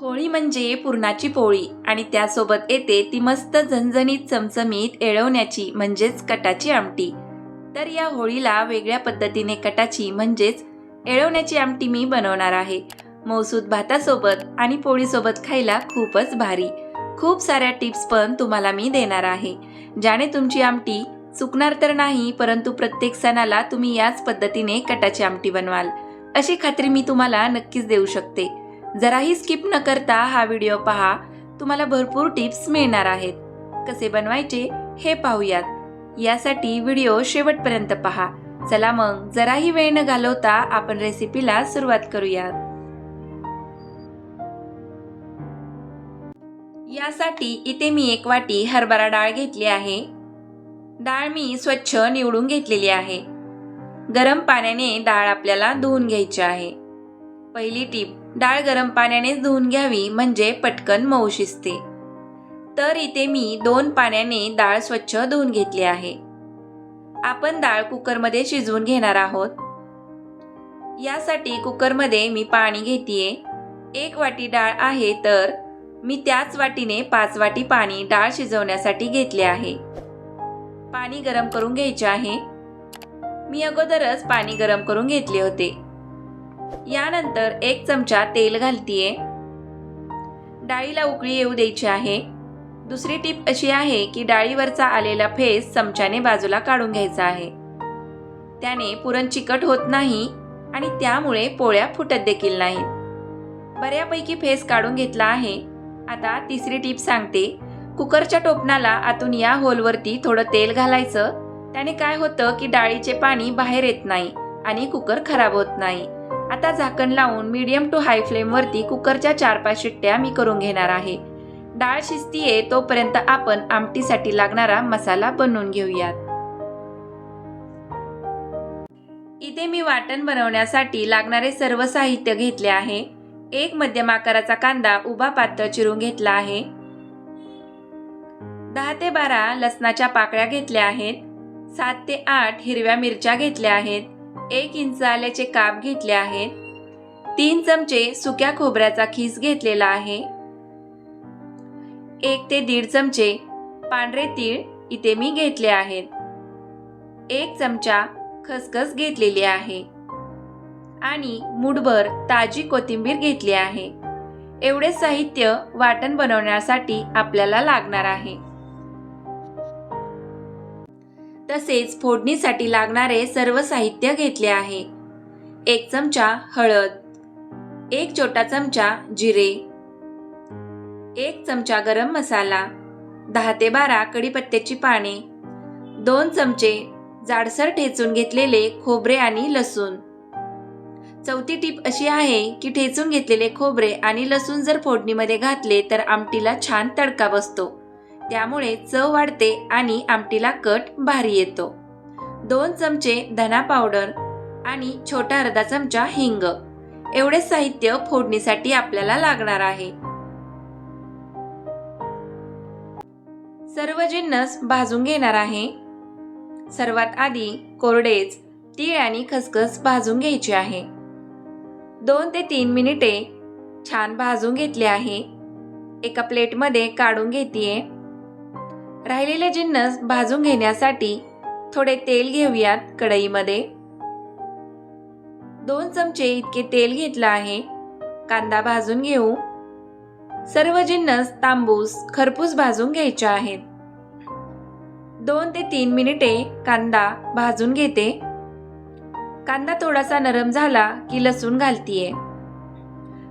होळी म्हणजे पुरणाची पोळी आणि त्यासोबत येते ती मस्त झणझणीत चमचमीत एळवण्याची म्हणजेच कटाची आमटी. तर या होळीला वेगळ्या पद्धतीने कटाची म्हणजेच एळवण्याची आमटी मी बनवणार आहे. मौसूद भातासोबत आणि पोळीसोबत खायला खूपच भारी. खूप साऱ्या टिप्स पण तुम्हाला मी देणार आहे. ज्याने तुमची आमटी चुकणार तर नाही परंतु प्रत्येक सणाला तुम्ही याच पद्धतीने कटाची आमटी बनवाल. अशी खात्री मी तुम्हाला नक्कीच देऊ शकते. जराही स्किप न करता हा व्हिडिओ पहा. तुम्हाला भरपूर टिप्स मिळणार आहेत. कसे बनवायचे हे पाहूयात. यासाठी व्हिडिओ शेवटपर्यंत पहा. चला मग जराही वेळ न घालवता आपण रेसिपीला सुरुवात करूयात. यासाठी इथे मी एक वाटी हरभरा डाळ घेतली आहे. डाळ मी स्वच्छ निवडून घेतलेली आहे. गरम पाण्याने डाळ आपल्याला धुवून घ्यायची आहे. पहिली टीप डाळ गरम पाण्याने धुवून घ्यावी म्हणजे पटकन मऊ शिजते. तर इथे मी दोन पाण्याने डाळ स्वच्छ धुवून घेतली आहे. आपण डाळ कुकरमध्ये शिजवून घेणार आहोत. यासाठी कुकरमध्ये मी पाणी घेतेय. एक वाटी डाळ आहे तर मी त्याच वाटीने पाच वाटी पाणी डाळ शिजवण्यासाठी घेतले आहे. पाणी गरम करून घ्यायचे आहे. मी अगोदरच पाणी गरम करून घेतले होते. यानंतर एक चमचा तेल घालतीये. डाळीला उकळी येऊ द्यायची आहे. दुसरी टीप अशी आहे की डाळीवरचा आलेला फेस चमच्याने बाजूला काढून घ्यायचा आहे. त्याने पुरण चिकट होत नाही आणि त्यामुळे पोळ्या फुटत देखील नाहीत. बऱ्यापैकी फेस काढून घेतला आहे. आता तिसरी टीप सांगते. कुकरच्या टोपणाला आतून या होलवरती थोडं तेल घालायचं. त्याने काय होतं की डाळीचे पाणी बाहेर येत नाही आणि कुकर खराब होत नाही. आता झाकण लावून मीडियम टू हाय फ्लेमवरती कुकरच्या चार पाच शिट्ट्या मी करून घेणार आहे. डाळ शिजतीये तोपर्यंत आपण आमटीसाठी लागणारा मसाला बनवून घेऊयात. इथे मी वाटण बनवण्यासाठी लागणारे सर्व साहित्य घेतले आहे. एक मध्यम आकाराचा कांदा उभा पातळ चिरून घेतला आहे. दहा ते बारा लसणाच्या पाकळ्या घेतल्या आहेत. सात ते आठ हिरव्या मिरच्या घेतल्या आहेत. एक इंच आल्याचे काप घेतले आहेत तीन चमचे सुक्या खोबऱ्याचा खीस घेतलेला आहे. एक ते दीड चमचे पांढरे तीळ इथे मी घेतले आहेत. एक चमचा खसखस घेतलेली आहे. आणि मुठभर ताजी कोथिंबीर घेतली आहे. एवढे साहित्य वाटण बनवण्यासाठी आपल्याला लागणार आहे. तसेच फोडणीसाठी लागणारे सर्व साहित्य घेतले आहे. एक चमचा हळद एक छोटा चमचा जिरे एक चमचा गरम मसाला दहा ते बारा कढीपत्त्याची पाने दोन चमचे जाडसर ठेचून घेतलेले खोबरे आणि लसूण. चौथी टीप अशी आहे की ठेचून घेतलेले खोबरे आणि लसूण जर फोडणीमध्ये घातले तर आमटीला छान तडका बसतो. त्यामुळे चव वाढते आणि आमटीला कट भारी येतो. दोन चमचे धना पावडर आणि छोटा अर्धा चमचा हिंग. एवढे साहित्य फोडणीसाठी आपल्याला लागणार आहे. सर्व जिन्नस भाजून घेणार आहे सर्वात आधी कोरडेच तीळ आणि खसखस भाजून घ्यायची आहे. दोन ते तीन मिनिटे छान भाजून घेतले आहे. एका प्लेटमध्ये काढून घेतीये. राहिलेले जिन्नस भाजून घेण्यासाठी थोडे तेल घेऊयात कढईमध्ये. दोन चमचे इतके तेल घेतलं आहे. कांदा भाजून घेऊ. सर्व जिन्नस तांबूस खरपूस भाजून घ्यायचे आहेत. दोन ते तीन मिनिटे कांदा भाजून घेते. कांदा थोडासा नरम झाला की लसूण घालतीये.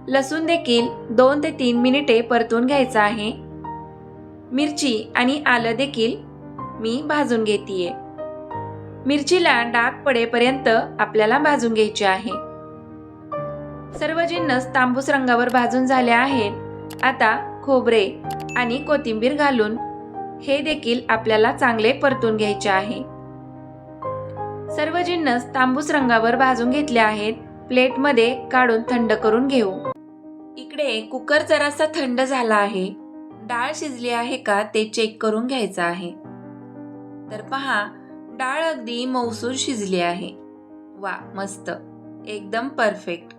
लसूण देखील दोन ते तीन मिनिटे परतून घ्यायचा आहे. मिरची आणि आलं देखील मी भाजून घेतीये. मिरचीला डाग पडेपर्यंत आपल्याला भाजून घ्यायचे आहे. सर्व जिन्नस तांबूस रंगावर भाजून झाले आहेत आता खोबरे आणि कोथिंबीर घालून हे देखील आपल्याला चांगले परतून घ्यायचे आहे. सर्व जिन्नस तांबूस रंगावर भाजून घेतले आहेत प्लेटमध्ये काढून थंड करून घेऊ. इकडे कुकर जरासा थंड झाला आहे. डाळ शिजली आहे का ते चेक करून घ्यायचं आहे. तर पहा डाळ अगदी मौसूर शिजली आहे. वा मस्त. एकदम परफेक्ट.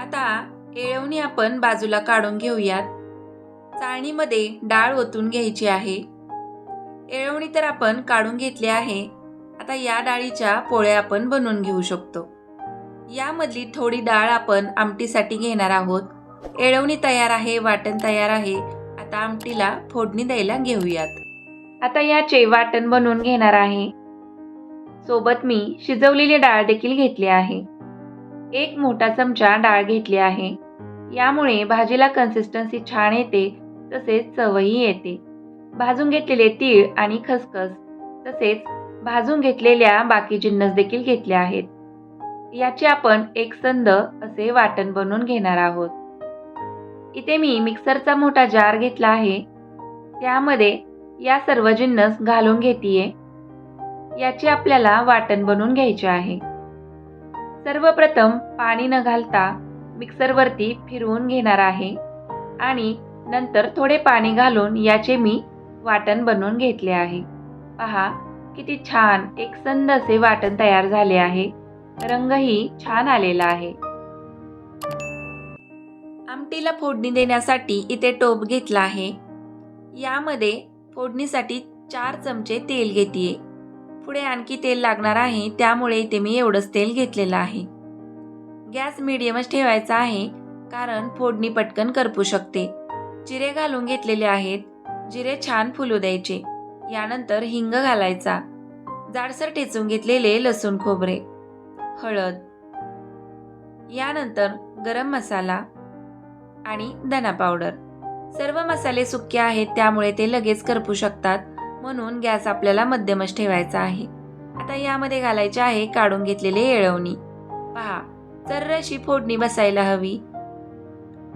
आता येळवणी आपण बाजूला काढून घेऊयात. चाळणीमध्ये डाळ ओतून घ्यायची आहे. येळवणी तर आपण काढून घेतली आहे. आता या डाळीच्या पोळ्या आपण बनवून घेऊ शकतो. यामधली थोडी डाळ आपण आमटीसाठी घेणार आहोत. येळवणी तयार आहे वाटण तयार आहे. आता आमटीला फोडणी द्यायला घेऊयात. आता याचे वाटण बनवून घेणार आहे. सोबत मी शिजवलेली डाळ देखील घेतली आहे. एक मोठा चमचा डाळ घेतली आहे. यामुळे भाजीला कन्सिस्टन्सी छान येते तसेच चवही येते. भाजून घेतलेले तीळ आणि खसखस तसेच भाजून घेतलेल्या बाकी जिन्नस देखील घेतले आहेत. याचे आपण एक संद असे वाटण बनवून घेणार आहोत. इथे मी मिक्सरचा मोठा जार घेतला आहे. त्यामध्ये या सर्व जिन्नस घालून घेतीये. याची आपल्याला वाटण बनवून घ्यायचे आहे. सर्वप्रथम पाणी न घालता मिक्सरवरती फिरवून घेणार आहे. आणि नंतर थोडे पाणी घालून याचे मी वाटण बनवून घेतले आहे. पहा किती छान एक संद असे वाटण तयार झाले आहे. रंगही छान आलेला आहे. आमटीला फोडणी देण्यासाठी इथे टोप घेतला आहे. यामध्ये फोडणीसाठी चार चमचे तेल घेते पुढे आणखी तेल लागणार आहे त्यामुळे इथे मी एवढंच तेल घेतलेलं आहे. गॅस मिडियमच ठेवायचा आहे कारण फोडणी पटकन करपू शकते. जिरे घालून घेतलेले आहेत. जिरे छान फुलू द्यायचे. यानंतर हिंग घालायचा. जाडसर ठेचून घेतलेले लसूण खोबरे. हळद. यानंतर गरम मसाला. आणि धना पावडर सर्व मसाले सुके आहेत त्यामुळे ते लगेच करपू शकतात. म्हणून गॅस आपल्याला मध्यमच ठेवायचा आहे. आता यामध्ये घालायचे आहे काढून घेतलेले येळवणी. पहा चर्रशी फोडणी बसायला हवी.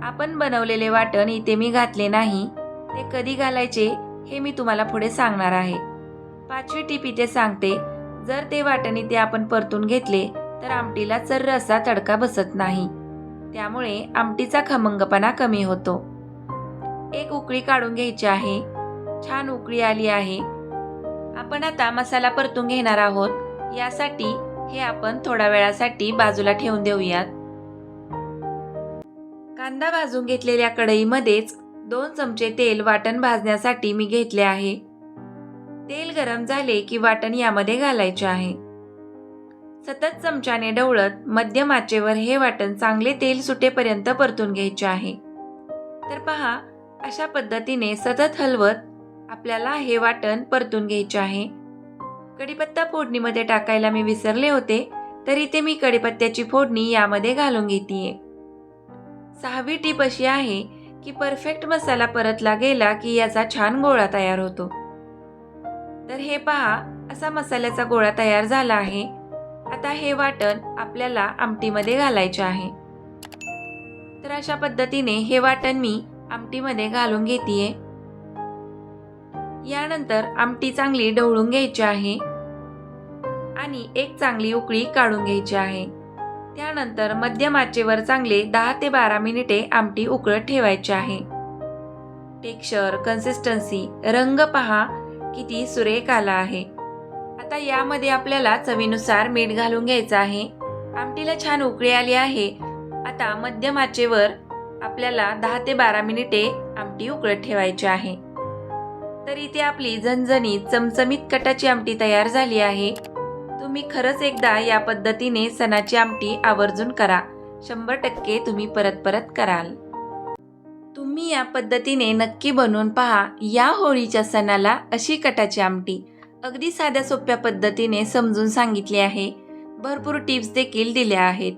आपण बनवलेले वाटण इथे मी घातले नाही. ते कधी घालायचे हे मी तुम्हाला पुढे सांगणार आहे. पाचवी टीप इथे सांगते जर ते वाटण इथे आपण परतून घेतले तर आमटीला चर्र असा तडका बसत नाही. त्यामुळे आमटीचा खमंगपणा कमी होतो. एक उकळी काढून घ्यायची आहे. छान उकळी आली आहे. आपण आता मसाला परतून घेणार आहोत. यासाठी हे आपण थोड्या वेळासाठी बाजूला ठेवून देऊयात. कांदा भाजून घेतलेल्या कढईमध्येच दोन चमचे तेल वाटण भाजण्यासाठी मी घेतले आहे. तेल गरम झाले की वाटण यामध्ये घालायचे आहे. सतत चमच्याने ढवळत मध्यम आचेवर हे वाटण चांगले तेल सुटेपर्यंत परतून घ्यायचे आहे. तर पहा अशा पद्धतीने सतत हलवत आपल्याला हे वाटण परतून घ्यायचे आहे. कढीपत्ता फोडणीमध्ये टाकायला मी विसरले होते तरी ते मी कढीपत्त्याची फोडणी यामध्ये घालून घेतीये. सहावी टीप अशी आहे की परफेक्ट मसाला परतला गेला की याचा छान गोळा तयार होतो. तर हे पहा असा मसाल्याचा गोळा तयार झाला आहे. आता हे वाटण आपल्याला आमटीमध्ये घालायचे आहे. तर अशा पद्धतीने हे वाटण मी आमटीमध्ये घालून घेते यानंतर आमटी चांगली ढवळून घ्यायची आहे. आणि एक चांगली उकळी काढून घ्यायची आहे. त्यानंतर मध्यम आचेवर चांगले दहा ते बारा मिनिटे आमटी उकळत ठेवायची आहे. टेक्स्चर कन्सिस्टन्सी रंग पहा किती सुरेख आला आहे. आता यामध्ये आपल्याला चवीनुसार मीठ घालून घ्यायचं आहे. आमटीला छान उकळी आली आहे. आता मध्यम आचेवर आपल्याला दहा ते बारा मिनिटे आमटी उकळत ठेवायची आहे. तर इथे आपली झणझणीत चमचमीत कटाची आमटी तयार झाली आहे. तुम्ही खरंच एकदा या पद्धतीने सणाची आमटी आवर्जून करा. शंभर टक्के तुम्ही परत परत कराल. तुम्ही या पद्धतीने नक्की बनवून पहा या होळीच्या सणाला अशी कटाची आमटी. अगदी साध्या सोप्या पद्धतीने समजून सांगितले आहे. भरपूर टिप्स देखील दिल्या आहेत.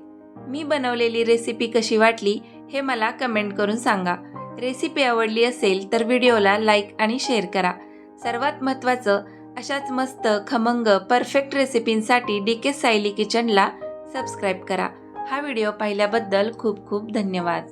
मी बनवलेली रेसिपी कशी वाटली हे मला कमेंट करून सांगा. रेसिपी आवडली असेल तर व्हिडिओला लाईक आणि शेअर करा. सर्वात महत्त्वाचं अशाच मस्त खमंग परफेक्ट रेसिपींसाठी डी के सायली किचनला सबस्क्राईब करा. हा व्हिडिओ पाहिल्याबद्दल खूप खूप धन्यवाद.